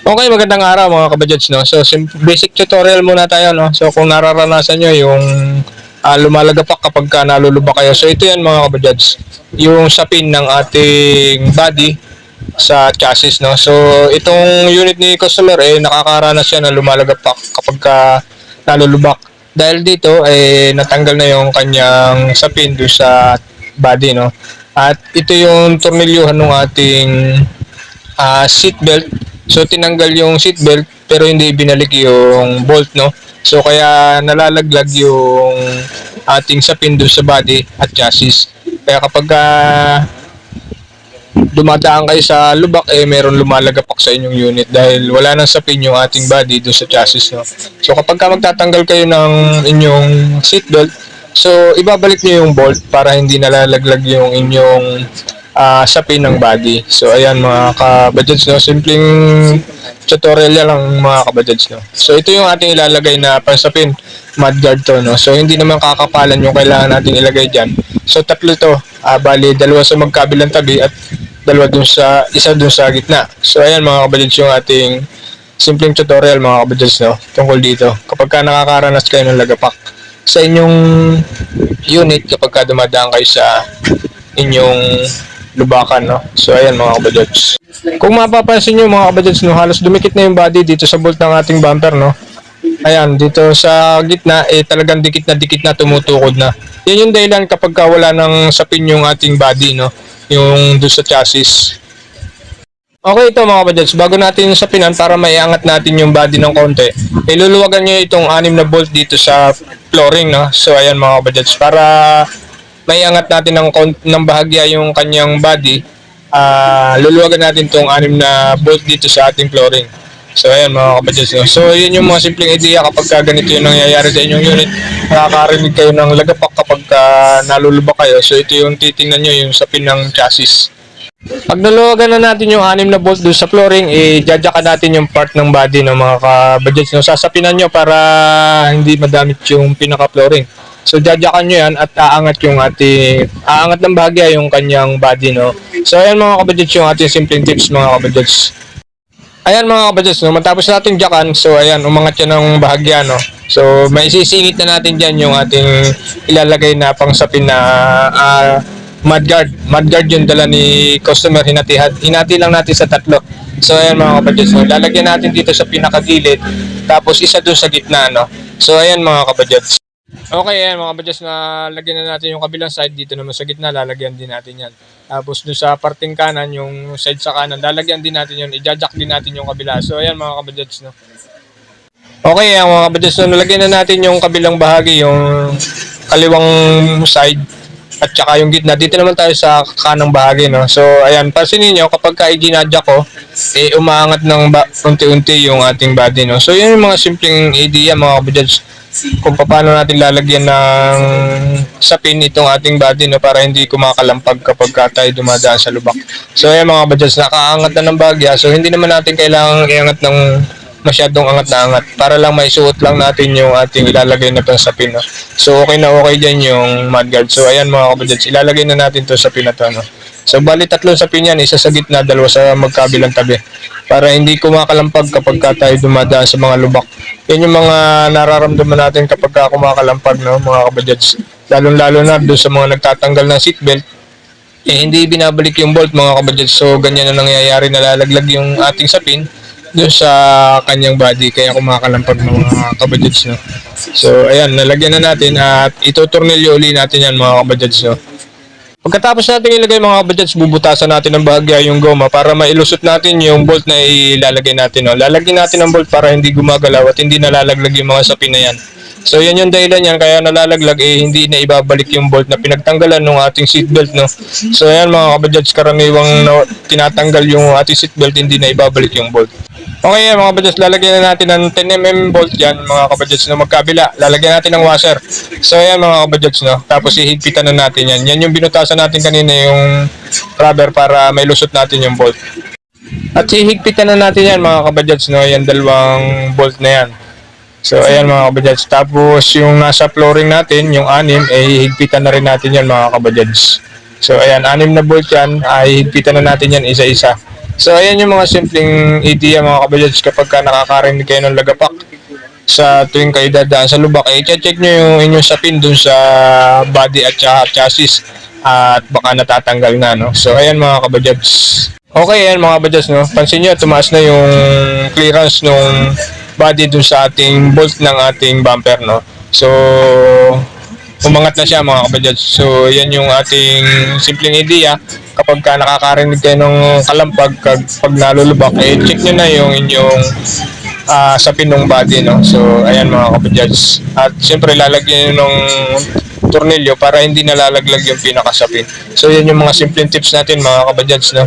Okay, magandang araw mga kabadyads, no? So, basic tutorial muna tayo, no? So, kung nararanasan nyo yung uh, lumalagapak kapag ka nalulubak kayo. So, ito yan mga kabadyads. Yung sapin ng ating body sa chassis, no? So, itong unit ni customer, eh, nakakaranas siya na lumalagapak kapag ka nalulubak. Dahil dito, eh, natanggal na yung kanyang sapin doon sa body, no? At ito yung tornilyuhan ng ating ah seatbelt. So tinanggal yung seatbelt pero hindi binalik yung bolt no. So kaya nalalaglag yung ating sapin doon sa body at chassis. Kaya kapag ah, dumadaan kayo sa lubak eh meron lumalagapak sa inyong unit dahil wala nang sapin yung ating body doon sa chassis no. So kapag ka magtatanggal kayo ng inyong seatbelt so ibabalik niyo yung bolt para hindi nalalaglag yung inyong ah, sapin ng body. So ayan mga kabadyads no, simpleng tutorial lang mga kabadyads no. So ito yung ating ilalagay na pansapin mudguard to no. So hindi naman kakapalan yung kailangan natin ilagay diyan. So tatlo to, ah, bali dalawa sa magkabilang tabi at dalawa dun sa isa dun sa gitna. So ayan mga kabadyads yung ating simpleng tutorial mga kabadyads no tungkol dito. Kapag ka nakakaranas kayo ng lagapak sa inyong unit kapag ka dumadaan kayo sa inyong lubakan, no? So, ayan mga kabadyats. Kung mapapansin nyo mga kabadyats, no, halos dumikit na yung body dito sa bolt ng ating bumper, no? Ayan, dito sa gitna, eh talagang dikit na dikit na tumutukod na. Yan yung dahilan kapag ka wala ng sapin yung ating body, no? Yung doon sa chassis. Okay ito mga kabadyats, bago natin sapinan para maiangat natin yung body ng konti, iluluwagan nyo itong anim na bolt dito sa flooring, no? So ayan mga kabadyats, para maiangat natin ng, ng bahagya yung kanyang body, ah luluwagan natin itong anim na bolt dito sa ating flooring. So ayan mga no? So yun yung mga simpleng idea kapag ka ganito yung nangyayari sa inyong unit, nakakarinig kayo ng lagapak kapag ka nalulubak kayo. So ito yung titingnan nyo yung sapin ng chassis. Pag naluwagan na natin yung anim na bolt doon sa flooring, i-jajaka natin yung part ng body ng mga ka-budgets. No? Sasapinan nyo para hindi madamit yung pinaka-flooring. So, jajakan nyo yan at aangat yung ating, aangat ng bahagya yung kanyang body, no? So, ayan mga kabudgets yung ating simpleng tips mga kabudgets. Ayan mga kabudgets, no? Matapos natin jakan, so ayan, umangat yan ng bahagya, no? So, may sisingit na natin dyan yung ating ilalagay na pangsapin na ah, mudguard. Mudguard yung dala ni customer, hinati, hinati lang natin sa tatlo. So, ayan mga kabudgets, no? Lalagyan natin dito sa pinakagilid, tapos isa doon sa gitna, no? So, ayan mga kabudgets. Okay, ayan mga kabadyads na lagyan na natin yung kabilang side dito naman sa gitna, lalagyan din natin yan. Tapos dun sa parting kanan, yung side sa kanan, lalagyan din natin yun, i-jack din natin yung kabila. So ayan mga kabadyads no. Okay, ayan mga kabadyads no, nalagyan na natin yung kabilang bahagi, yung kaliwang side at saka yung gitna. Dito naman tayo sa kanang bahagi, no? So, ayan, pansinin nyo, kapag ka i-ginadya ko, eh, umaangat ng unti-unti yung ating body, no? So, yun yung mga simpleng idea, mga kabadyads kung paano natin lalagyan ng sapin itong ating body no para hindi kumakalampag kapag ka tayo dumadaan sa lubak. So ayan mga badyads, nakaangat na ng bagya. So hindi naman natin kailangang iangat ng masyadong angat na angat para lang maisuot lang natin yung ating ilalagay na pang sapin. No? So okay na okay dyan yung mudguard. So ayan mga kabadyads, ilalagay na natin to sapin na to. No? So bali tatlong sapin yan, isa sa gitna, dalawa sa magkabilang tabi para hindi kumakalampag kapag ka tayo dumadaan sa mga lubak. Yan yung mga nararamdaman natin kapag ka kumakalampag, no, mga kabadyads. Lalong-lalo na doon sa mga nagtatanggal ng seatbelt, eh, hindi binabalik yung bolt, mga kabadyads. So, ganyan na nangyayari, nalalaglag yung ating sapin doon sa kanyang body, kaya kumakalampag mga kabadyads, no. So, ayan, nalagyan na natin at itutornilyo uli natin yan, mga kabadyads, no. Pagkatapos natin ilagay mga kabadyads, bubutasan natin ng bahagya yung goma para mailusot natin yung bolt na ilalagay natin. No? Lalagyan natin ng bolt para hindi gumagalaw at hindi nalalaglag yung mga sapin na yan. So yan yung dahilan yan, kaya nalalaglag eh hindi na ibabalik yung bolt na pinagtanggalan ng ating seatbelt. No? So yan mga kabadyads, karaniwang na, tinatanggal yung ating seatbelt, hindi na ibabalik yung bolt. Okay yan mga kabadyads, lalagyan na natin ng 10mm bolt yan mga kabadyads na magkabila. Lalagyan natin ng washer. So yan mga kabadyads no. Tapos ihigpitan na natin yan. Yan yung binutasan natin kanina yung rubber para may lusot natin yung bolt. At ihigpitan na natin yan mga kabadyads no. Yan dalawang bolt na yan. So ayan mga kabadyads. Tapos yung nasa flooring natin, yung anim, eh higpitan na rin natin yan mga kabadyads. So ayan, anim na bolt yan, ay higpitan na natin yan isa-isa. So, ayan yung mga simpleng idea mga kabajads kapag ka nakakarinig kayo ng lagapak sa tuwing kayo dadaan sa lubak, eh, check nyo yung inyong sapin dun sa body at saka chassis at baka natatanggal na, no? So, ayan mga kabajads. Okay, ayan mga kabajads, no? Pansin nyo, tumaas na yung clearance nung body dun sa ating bolt ng ating bumper, no? So, umangat na siya mga kabajads. So, yan yung ating simpleng idea. Kapag ka nakakarinig kayo ng kalampag, kag, pag nalulubak, eh, check nyo na yung inyong ah, sa pinong body, no? So, ayan mga kabajads. At siyempre, lalagyan nyo ng tornilyo para hindi nalalaglag yung pinakasapin. So, yan yung mga simpleng tips natin mga kabajads, no?